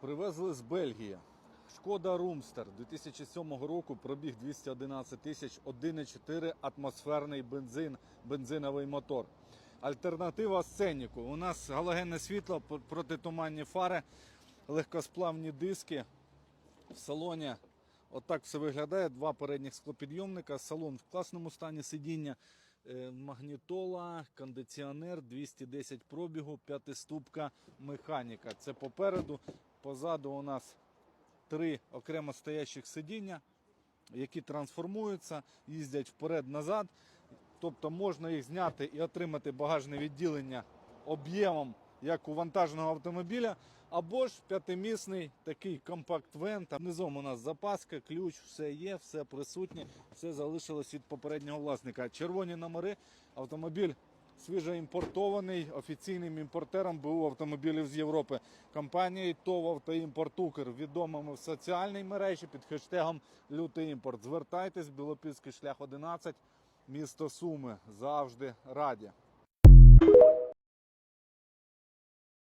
Привезли з Бельгії. Шкода Румстер 2007 року пробіг 211 тисяч 1,4 атмосферний бензин, бензиновий мотор. Альтернатива сценіку. У нас галогенне світло, протитуманні фари, легкосплавні диски. В салоні отак все виглядає. Два передніх склопідйомника, салон в класному стані сидіння, е, магнітола, кондиціонер, 210 пробігу, п'ятиступка механіка. Це попереду. Позаду у нас три окремо стоящих сидіння, які трансформуються, їздять вперед-назад. Тобто можна їх зняти і отримати багажне відділення об'ємом, як у вантажного автомобіля, або ж п'ятимісний такий компакт-вен. Там низом у нас запаска, ключ, все є, все присутнє, все залишилось від попереднього власника. Червоні номери, автомобіль свіжоімпортований офіційним імпортером БУ автомобілів з Європи. Компанією ТОВ «Автоімпорт Укр» відомими в соціальній мережі під хештегом Лютий імпорт. Звертайтесь, Білопільський шлях 11, місто Суми. Завжди раді.